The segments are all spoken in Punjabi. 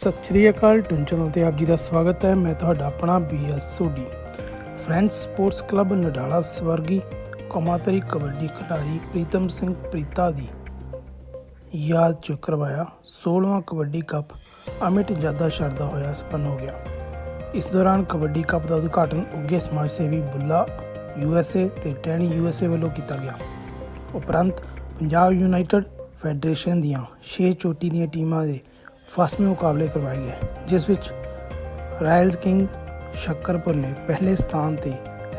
ਸਤਿ ਸ਼੍ਰੀ ਅਕਾਲ ਟੁਨ ਚੈਨਲ ਤੇ ਆਪ ਜੀ ਦਾ ਸਵਾਗਤ ਹੈ। ਮੈਂ ਤੁਹਾਡਾ ਆਪਣਾ BS Sodhi. Friends sports club Nadala ਸਵਰਗੀ, ਕੌਮਾਂਤਰੀ ਕਬੱਡੀ ਖਿਡਾਰੀ ਪ੍ਰੀਤਮ ਸਿੰਘ ਪ੍ਰੀਤਾ ਦੀ ਯਾਦ ਚ ਕਰਵਾਇਆ 16ਵਾਂ ਕਬੱਡੀ ਕੱਪ। ਅਮਿਤ ਜਾਦਾ ਸ਼ਰਦਾ ਹੋਇਆ ਸੰਪੰਨ ਹੋ ਗਿਆ। ਇਸ ਦੌਰਾਨ ਕਬੱਡੀ ਕੱਪ ਦਾ ਉਦਘਾਟਨ ਉੱਗੇ ਸਮਾਜ ਸੇਵੀ ਬੁੱਲਾ ਯੂਐਸਏ ਤੇ ਟੈਣੀ ਯੂਐਸਏ ਵੱਲੋਂ ਕੀਤਾ ਗਿਆ। ਉਪਰੰਤ ਪੰਜਾਬ ਯੂਨਾਈਟਿਡ ਫੈਡਰੇਸ਼ਨ ਦੀਆਂ 6 ਚੋਟੀ ਦੀਆਂ ਟੀਮਾਂ ਦੇ ਫਸਵੇਂ ਮੁਕਾਬਲੇ ਕਰਵਾਏ ਗਏ, ਜਿਸ ਵਿੱਚ ਰਾਇਲਸ ਕਿੰਗ ਸ਼ੱਕਰਪੁਰ ਨੇ ਪਹਿਲੇ ਸਥਾਨ ਤੇ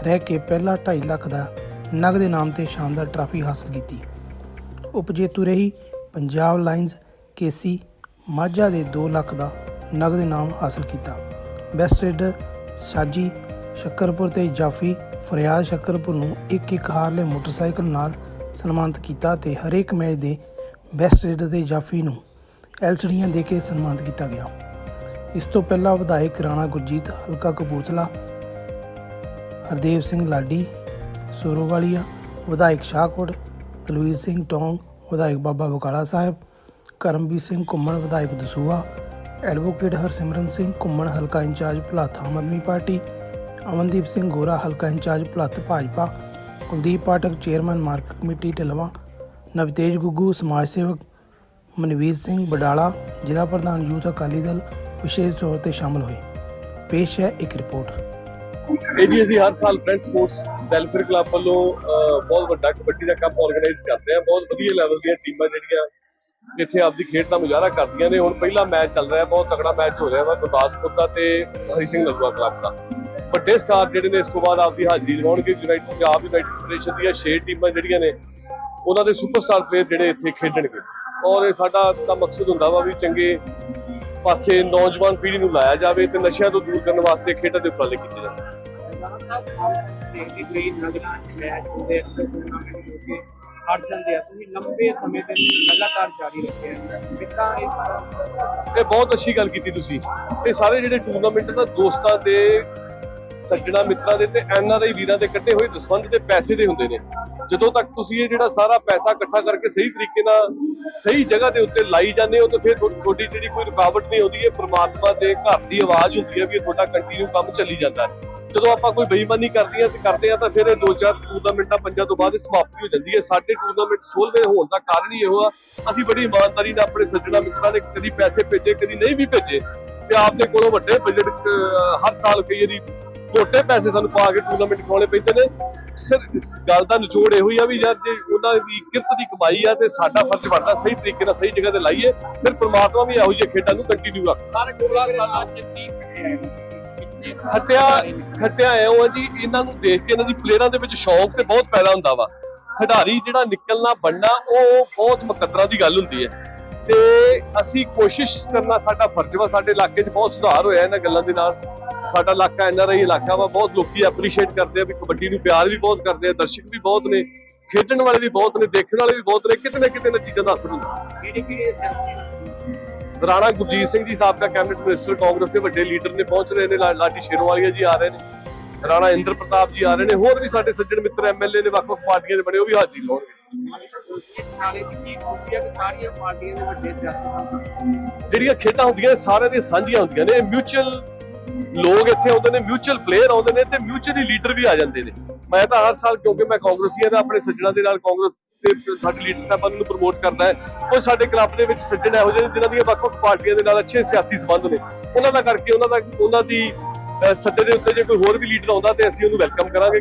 ਰਹਿ ਕੇ ਪਹਿਲਾ 2.5 ਲੱਖ ਦਾ ਨਗਦ ਇਨਾਮ ਤੇ ਸ਼ਾਨਦਾਰ ਟਰਾਫੀ ਹਾਸਲ ਕੀਤੀ। ਉਪਜੇਤੂ ਰਹੀ ਪੰਜਾਬ ਲਾਇਨਜ਼ ਕੇਸੀ ਮਾਝਾ ਦੇ 2 ਲੱਖ ਦਾ ਨਗਦ ਇਨਾਮ ਹਾਸਲ ਕੀਤਾ। ਬੈਸਟ ਰੇਡਰ ਸਾਜੀ ਸ਼ੱਕਰਪੁਰ ਤੇ ਜਾਫੀ ਫਰਿਆਦ ਸ਼ੱਕਰਪੁਰ ਨੂੰ ਇੱਕ ਇੱਕ ਹਾਰਲੇ ਮੋਟਰਸਾਈਕਲ ਨਾਲ ਸਨਮਾਨਿਤ ਕੀਤਾ ਤੇ ਹਰੇਕ ਮੈਚ ਦੇ ਬੈਸਟ ਰੇਡਰ ਤੇ ਜਾਫੀ ਨੂੰ ਐਲਸੀਡੀਆਂ ਦੇ ਕੇ ਸਨਮਾਨਿਤ ਕੀਤਾ ਗਿਆ। ਇਸ ਤੋਂ ਪਹਿਲਾਂ ਵਿਧਾਇਕ ਰਾਣਾ ਗੁਰਜੀਤ, ਹਲਕਾ ਕਪੂਰਥਲਾ, ਹਰਦੇਵ ਸਿੰਘ ਲਾਡੀ, ਸੋਰੋਵਾਲੀਆ, ਵਿਧਾਇਕ ਸ਼ਾਹਕੋਟ, ਤਲਵੀਰ ਸਿੰਘ ਟੋਂਗ, ਵਿਧਾਇਕ ਬਾਬਾ ਬਕਾਲਾ ਸਾਹਿਬ, ਕਰਮਵੀਰ ਸਿੰਘ ਘੁੰਮਣ, ਵਿਧਾਇਕ ਦਸੂਹਾ, ਐਡਵੋਕੇਟ ਹਰਸਿਮਰਨ ਸਿੰਘ ਘੁੰਮਣ, ਹਲਕਾ ਇੰਚਾਰਜ ਭਲਾਥ ਆਮ ਆਦਮੀ ਪਾਰਟੀ, ਅਮਨਦੀਪ ਸਿੰਘ ਗੋਰਾ, ਹਲਕਾ incharge Bholath Bhajpa, Kuldeep Pathak, chairman market committee Dhilwan, Navtej Guggu, ਸਮਾਜ ਸੇਵਕ ਮਨਵੀਰ ਸਿੰਘ ਬਡਾਲਾ ਜ਼ਿਲ੍ਹਾ ਪ੍ਰਧਾਨ ਯੂਥ ਅਕਾਲੀ ਦਲ ਵਿਸ਼ੇਸ਼ ਤੌਰ ਤੇ ਸ਼ਾਮਲ ਹੋਏ। ਪੇਸ਼ ਹੈ ਇੱਕ ਰਿਪੋਰਟ। ਇਹ ਜੀ ਅਸੀਂ ਹਰ ਸਾਲ ਫਰੈਂਡ ਸਪੋਰਟਸ ਵੈਲਫੇਅਰ ਕਲੱਬ ਵੱਲੋਂ ਅਹ, ਬਹੁਤ ਵੱਡਾ ਕਬੱਡੀ ਦਾ ਕੱਪ ਆਰਗੇਨਾਈਜ਼ ਕਰਦੇ ਆ। ਬਹੁਤ ਵਧੀਆ ਲੈਵਲ ਦੀਆਂ ਟੀਮਾਂ ਜਿਹੜੀਆਂ ਇੱਥੇ ਆਪਦੀ ਖੇਡ ਦਾ ਮੁਜ਼ਾਹਰਾ ਕਰਦੀਆਂ ਨੇ। ਹੁਣ ਪਹਿਲਾ ਮੈਚ ਚੱਲ ਰਿਹਾ ਬਹੁਤ ਤਕੜਾ ਮੈਚ ਹੋ ਰਿਹਾ ਵਾ ਗੁਰਦਾਸਪੁਰ ਦਾ ਤੇ ਹਰੀ ਸਿੰਘ ਨਲੂਆ ਕਲੱਬ ਦਾ। ਵੱਡੇ ਸਟਾਰ ਜਿਹੜੇ ਨੇ ਇਸ ਤੋਂ ਬਾਅਦ ਆਪਦੀ ਹਾਜ਼ਰੀ ਲਵਾਉਣਗੇ ਯੂਨਾਈਟਿਡ ਪੰਜਾਬ ਯੂਨਾਈਟਿਡ ਫੈਡਰੇਸ਼ਨ ਦੀਆਂ 6 ਟੀਮਾਂ ਜਿਹੜੀਆਂ ਨੇ ਉਹਨਾਂ ਦੇ ਸੁਪਰਸਟਾਰ ਪਲੇਅਰ ਜਿਹੜੇ ਇੱਥੇ ਖੇਡਣਗੇ। ਔਰ ਇਹ ਸਾਡਾ ਤਾਂ ਮਕਸਦ ਹੁੰਦਾ ਵਾ ਵੀ ਚੰਗੇ ਪਾਸੇ ਨੌਜਵਾਨ ਪੀੜ੍ਹੀ ਨੂੰ ਲਾਇਆ ਜਾਵੇ ਤੇ ਨਸ਼ਿਆਂ ਤੋਂ ਦੂਰ ਕਰਨ ਵਾਸਤੇ ਖੇਡਾਂ ਦੇ ਉਪਰਾਲੇ ਕੀਤੇ ਜਾਣ। ਇਹ ਬਹੁਤ ਅੱਛੀ ਗੱਲ ਕੀਤੀ ਤੁਸੀਂ। ਇਹ ਸਾਰੇ ਜਿਹੜੇ ਟੂਰਨਾਮੈਂਟ ਨਾ ਦੋਸਤਾਂ ਦੇ ਸੱਜਣਾ ਮਿੱਤਰਾਂ ਦੇ ਤੇ ਐਨਆਰਆਈ ਵੀਰਾਂ ਦੇ ਕੱਢੇ ਹੋਏ ਦਸਵੰਧ ਦੇ ਪੈਸੇ ਦੇ ਹੁੰਦੇ ਨੇ। ਜਦੋਂ ਤੱਕ ਤੁਸੀਂ ਇਹ ਜਿਹੜਾ ਸਾਰਾ ਪੈਸਾ ਇਕੱਠਾ ਕਰਕੇ ਸਹੀ ਤਰੀਕੇ ਨਾਲ ਸਹੀ ਜਗ੍ਹਾ ਦੇ ਉੱਤੇ ਲਾਈ ਜਾਂਦੇ ਹੋ, ਤਾਂ ਫਿਰ ਤੁਹਾਡੀ ਜਿਹੜੀ ਕੋਈ ਰੁਕਾਵਟ ਨਹੀਂ ਆਉਂਦੀ, ਇਹ ਪ੍ਰਮਾਤਮਾ ਦੇ ਘਰ ਦੀ ਆਵਾਜ਼ ਹੁੰਦੀ ਹੈ ਵੀ ਇਹ ਤੁਹਾਡਾ ਕੰਟੀਨਿਊ ਕੰਮ ਚੱਲੀ ਜਾਂਦਾ ਹੈ। ਜਦੋਂ ਆਪਾਂ ਕੋਈ ਬੇਈਮਾਨੀ ਕਰਦੀਆਂ ਤੇ ਕਰਦੇ ਆ ਤਾਂ ਫਿਰ ਇਹ ਦੋ ਚਾਰ ਟੂਰਨਾਮੈਂਟਾਂ ਪੰਜਾਂ ਤੋਂ ਬਾਅਦ ਸਮਾਪਤੀ ਹੋ ਜਾਂਦੀ ਹੈ। ਸਾਡੇ ਟੂਰਨਾਮੈਂਟ 16ਵੇਂ ਹੋਣ ਦਾ ਕਾਰਨ ਹੀ ਇਹੋ ਆ, ਅਸੀਂ ਬੜੀ ਇਮਾਨਦਾਰੀ ਨਾਲ ਆਪਣੇ ਸੱਜਣਾ ਮਿੱਤਰਾਂ ਨੇ ਕਦੀ ਪੈਸੇ ਭੇਜੇ, ਕਦੀ ਨਹੀਂ ਵੀ ਭੇਜੇ। ਤੇ ਆਪਦੇ ਕੋਲੋਂ ਵੱਡੇ ਬਜਟ ਹਰ ਸਾਲ ਕਈ ਵਾਰੀ ਮੋਟੇ ਪੈਸੇ ਸਾਨੂੰ ਪਾ ਕੇ ਟੂਰਨਾਮੈਂਟ ਕਰਾਉਣੇ ਪੈਂਦੇ ਨੇ। ਸਿਰ ਇਸ ਗੱਲ ਦਾ ਨਿਚੋੜ ਇਹੋ ਹੀ ਆ ਵੀ ਯਾਰ ਜੇ ਉਹਨਾਂ ਦੀ ਕਿਰਤ ਦੀ ਕਮਾਈ ਆ ਤੇ ਸਾਡਾ ਫਰਜ਼ ਬਣਦਾ ਸਹੀ ਤਰੀਕੇ ਨਾਲ ਸਹੀ ਜਗ੍ਹਾ ਤੇ ਲਾਈਏ ਫਿਰ ਪ੍ਰਮਾਤਮਾ ਵੀ ਇਹੋ ਜਿਹੇ ਖੇਡਾਂ ਨੂੰ ਕੰਟੀਨਿਊ ਰੱਖ ਸਾਰੇ ਖੱਟਿਆ ਖੱਟਿਆ ਖੱਟਿਆ ਐਉਂ ਆ ਜੀ ਇਹਨਾਂ ਨੂੰ ਦੇਖ ਕੇ ਇਹਨਾਂ ਦੀ ਪਲੇਅਰਾਂ ਦੇ ਵਿੱਚ ਸ਼ੌਂਕ ਤੇ ਬਹੁਤ ਪੈਦਾ ਹੁੰਦਾ ਵਾ। ਖਿਡਾਰੀ ਜਿਹੜਾ ਨਿਕਲਣਾ ਬਣਨਾ ਉਹ ਬਹੁਤ ਮੁਕੱਦਰਾਂ ਦੀ ਗੱਲ ਹੁੰਦੀ ਹੈ। ਤੇ ਅਸੀਂ ਕੋਸ਼ਿਸ਼ ਕਰਨਾ ਸਾਡਾ ਫਰਜ਼ ਵਾ ਸਾਡੇ ਇਲਾਕੇ 'ਚ ਬਹੁਤ ਸੁਧਾਰ ਹੋਇਆ ਇਹਨਾਂ ਗੱਲਾਂ ਦੇ ਨਾਲ। ਸਾਡਾ ਇਲਾਕਾ ਐਨਆਰਆਈ ਇਲਾਕਾ ਵਾ ਬਹੁਤ ਲੋਕੀ ਐਪਰੀਸ਼ੀਏਟ ਕਰਦੇ ਆ ਵੀ ਕਬੱਡੀ ਨੂੰ ਪਿਆਰ ਵੀ ਬਹੁਤ ਕਰਦੇ ਆ ਦਰਸ਼ਕ ਵੀ ਬਹੁਤ ਨੇ ਖੇਡਣ ਵਾਲੇ ਵੀ ਬਹੁਤ ਨੇ ਦੇਖਣ ਵਾਲੇ ਵੀ ਬਹੁਤ ਨੇ ਕਿਤੇ ਨਾ ਕਿਤੇ ਨਾ ਚੀਜ਼ਾਂ ਦਾ ਅਸਰ ਹੁੰਦਾ ਰਾਣਾ ਗੁਰਜੀਤ ਸਿੰਘ ਜੀ ਸਾਬਕਾ ਕੈਬਨਿਟ ਮਿਨਿਸਟਰ ਕਾਂਗਰਸ ਦੇ ਵੱਡੇ ਲੀਡਰ ਨੇ ਪਹੁੰਚ ਰਹੇ ਨੇ ਲਾਡੀ ਸ਼ੇਰਵਾਲੀਆ ਜੀ ਆ ਰਹੇ ਨੇ ਰਾਣਾ ਇੰਦਰ ਪ੍ਰਤਾਪ ਜੀ ਆ ਰਹੇ ਨੇ ਹੋਰ ਵੀ ਸਾਡੇ ਸੱਜਣ ਮਿੱਤਰ ਐਮਐਲਏ ਨੇ ਵੱਖ-ਵੱਖ ਪਾਰਟੀਆਂ ਦੇ ਬਣੇ ਉਹ ਵੀ ਹਾਜ਼ਰੀ ਲਾਉਣਗੇ। ਦੀ ਦੇ ਜਿਹੜੀਆਂ ਖੇਡਾਂ ਹੁੰਦੀਆਂ ਸਾਰਿਆਂ ਦੀਆਂ ਸਾਂਝੀਆਂ ਹੁੰਦੀਆਂ ਨੇ ਮਿਊਚੁਅਲ ਲੋਕ ਇੱਥੇ ਆਉਂਦੇ ਨੇ ਮਿਊਚੁਅਲ ਪਲੇਅਰ ਆਉਂਦੇ ਨੇ ਤੇ ਮਿਊਚੁਅਲੀ ਲੀਡਰ ਵੀ ਆ ਜਾਂਦੇ ਨੇ। ਮੈਂ ਤਾਂ ਹਰ ਸਾਲ ਕਿਉਂਕਿ ਮੈਂ ਕਾਂਗਰਸੀ ਹਾਂ ਤਾਂ ਆਪਣੇ ਸੱਜਣਾਂ ਦੇ ਨਾਲ ਕਾਂਗਰਸ ਤੇ ਸਾਡੇ ਲੀਡਰ ਸਾਹਿਬਾਨ ਨੂੰ ਪ੍ਰਮੋਟ ਕਰਦਾ ਹੈ ਉਹ ਸਾਡੇ ਕਲੱਬ ਦੇ ਵਿੱਚ ਸੱਜਣ ਇਹੋ ਜਿਹੇ ਜਿਨ੍ਹਾਂ ਦੀਆਂ ਵੱਖ-ਵੱਖ ਪਾਰਟੀਆਂ ਦੇ ਨਾਲ ਅੱਛੇ ਸਿਆਸੀ ਸੰਬੰਧ ਨੇ। ਉਹਨਾਂ ਦਾ ਕਰਕੇ ਉਹਨਾਂ ਦਾ ਉਹਨਾਂ ਦੀ ਸੱਦੇ ਦੇ ਉੱਤੇ ਜੇ ਕੋਈ ਹੋਰ ਵੀ ਲੀਡਰ ਆਉਂਦਾ ਤੇ ਅਸੀਂ ਉਹਨੂੰ ਵੈਲਕਮ ਕਰਾਂਗੇ।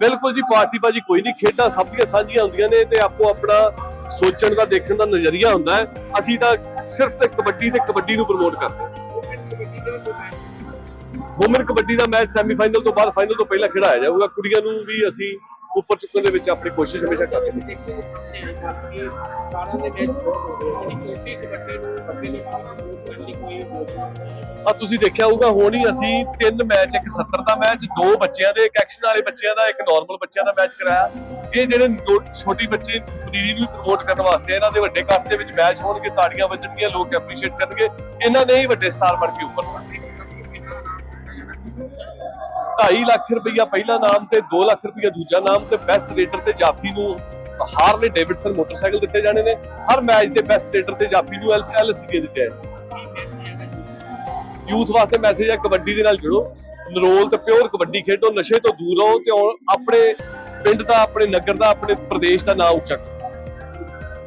ਬਿਲਕੁਲ ਜੀ ਪਾਰਟੀ ਬਾਜੀ ਕੋਈ ਨਹੀਂ ਖੇਡਾਂ ਸਭ ਦੀਆਂ ਸਾਂਝੀਆਂ ਹੁੰਦੀਆਂ ਨੇ ਤੇ ਆਪੋ ਆਪਣਾ ਸੋਚਣ ਦਾ ਦੇਖਣ ਦਾ ਨਜ਼ਰੀਆ ਹੁੰਦਾ ਹੈ। ਅਸੀਂ ਤਾਂ ਸਿਰਫ ਤੇ ਕਬੱਡੀ ਤੇ ਕਬੱਡੀ ਨੂੰ ਪ੍ਰਮੋਟ ਕਰਦੇ ਹਾਂ। ਵੂਮਨ ਕਬੱਡੀ ਦਾ ਮੈਚ ਸੈਮੀਫਾਈਨਲ ਤੋਂ ਬਾਅਦ ਫਾਈਨਲ ਤੋਂ ਪਹਿਲਾਂ ਖਿਡਾਇਆ ਜਾਊਗਾ। ਕੁੜੀਆਂ ਨੂੰ ਵੀ ਅਸੀਂ ਉੱਪਰ ਚੁੱਕਣ ਦੇ ਵਿੱਚ ਆਪਣੀ ਕੋਸ਼ਿਸ਼ ਹਮੇਸ਼ਾ ਕਰਦੇ ਹਾਂ। ਆ ਤੁਸੀਂ ਦੇਖਿਆ ਹੋਊਗਾ, ਹੁਣ ਹੀ ਅਸੀਂ ਤਿੰਨ ਮੈਚ, ਇੱਕ 70 ਦਾ ਮੈਚ, ਦੋ ਬੱਚਿਆਂ ਦੇ, ਇੱਕ ਐਕਸ਼ਨ ਵਾਲੇ ਬੱਚਿਆਂ ਦਾ, ਇੱਕ ਨਾਰਮਲ ਬੱਚਿਆਂ ਦਾ ਮੈਚ ਕਰਾਇਆ। ਇਹ ਜਿਹੜੇ ਛੋਟੀ ਬੱਚੇ ਪਨੀਰੀ ਨੂੰ ਪ੍ਰਮੋਟ ਕਰਨ ਵਾਸਤੇ ਇਹਨਾਂ ਦੇ ਵੱਡੇ ਕੱਟ ਦੇ ਵਿੱਚ ਮੈਚ ਹੋਣਗੇ, ਤਾੜੀਆਂ ਵੱਜਣਗੀਆਂ, ਲੋਕ ਐਪਰੀਸ਼ੀਏਟ ਕਰਨਗੇ, ਇਹਨਾਂ ਨੇ ਹੀ ਵੱਡੇ ਸਟਾਰ ਬਣ ਕੇ ਉੱਪਰ ਆਉਣਾ 2.5 ਲੱਖ ਰੁਪਈਆ ਪਹਿਲਾ ਨਾਮ ਤੇ 2 ਲੱਖ ਰੁਪਈਆ ਦੂਜਾ ਨਾਮ ਤੇ ਬੈਸਟ ਰੇਡਰ ਤੇ ਜਾਫੀ ਨੂੰ ਹਾਰਲੇ ਡੇਵਿਡਸਨ ਮੋਟਰਸਾਈਕਲ ਦਿੱਤੇ ਜਾਣੇ ਨੇ। ਹਰ ਮੈਚ ਦੇ ਬੈਸਟ ਰੇਡਰ ਤੇ ਜਾਫੀ ਨੂੰ ਐਲਸੀਏ ਦਿੱਤੇ ਯੂਥ ਵਾਸਤੇ ਮੈਸੇਜ ਹੈ ਕਬੱਡੀ ਦੇ ਨਾਲ ਜੁੜੋ। ਨਰੋਲ ਤੇ ਪਿਓਰ ਕਬੱਡੀ ਖੇਡੋ, ਨਸ਼ੇ ਤੋਂ ਦੂਰ ਰਹੋ ਤੇ ਆਪਣੇ ਪਿੰਡ ਦਾ ਆਪਣੇ ਨਗਰ ਦਾ ਆਪਣੇ ਪ੍ਰਦੇਸ਼ ਦਾ ਨਾਂ ਉੱਚਾ ਕਰੋ।